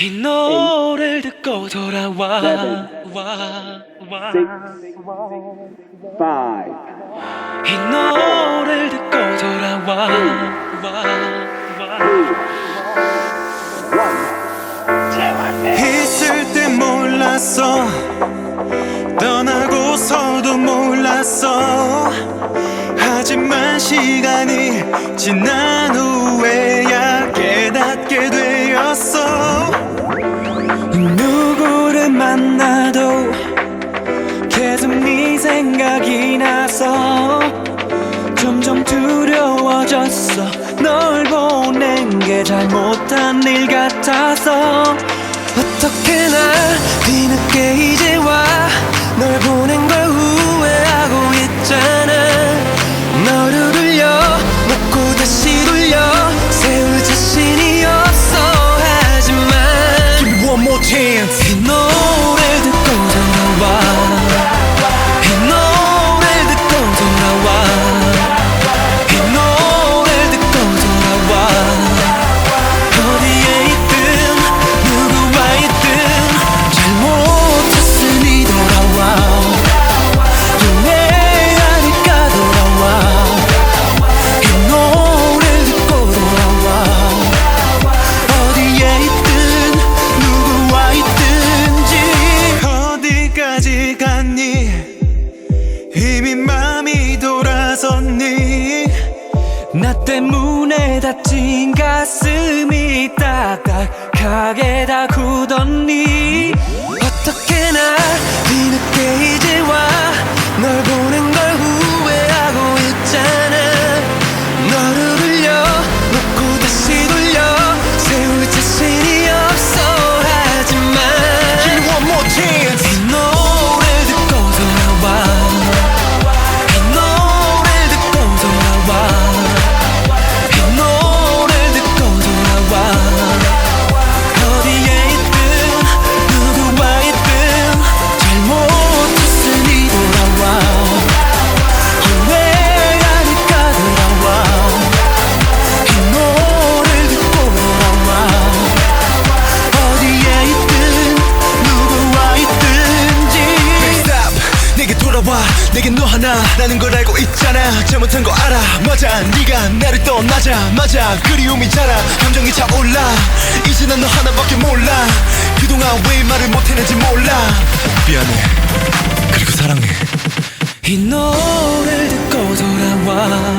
이 노래를 듣고 돌아와. 이 노래를 듣고 돌아와. 있을 때 몰랐어. 떠나고서도 몰랐어. 하지만 시간이 지난 후에야 생각이 나서 점점 두려워졌어. 널 보낸 게 잘못한 일 같아서. 어떻게 나 뒤늦게 이제 와 널 보낸 걸 후회하고 있잖아. 너를 돌려 놓고 다시 돌려. 세울 자신이 없어. 하지만 Give me one more chance 나 때문에 다친 가슴이 딱딱하게 다 굳었니 어떻게 나 뒤늦게 이제 돌아와 내게 너 하나라는 걸 알고 있잖아. 잘못한 거 알아. 맞아. 네가 나를 떠나자마자 그리움이 자라. 감정이 차올라. 이제 난 너 하나밖에 몰라. 그동안 왜 말을 못했는지 몰라. 미안해. 그리고 사랑해. 이 노래를 듣고 돌아와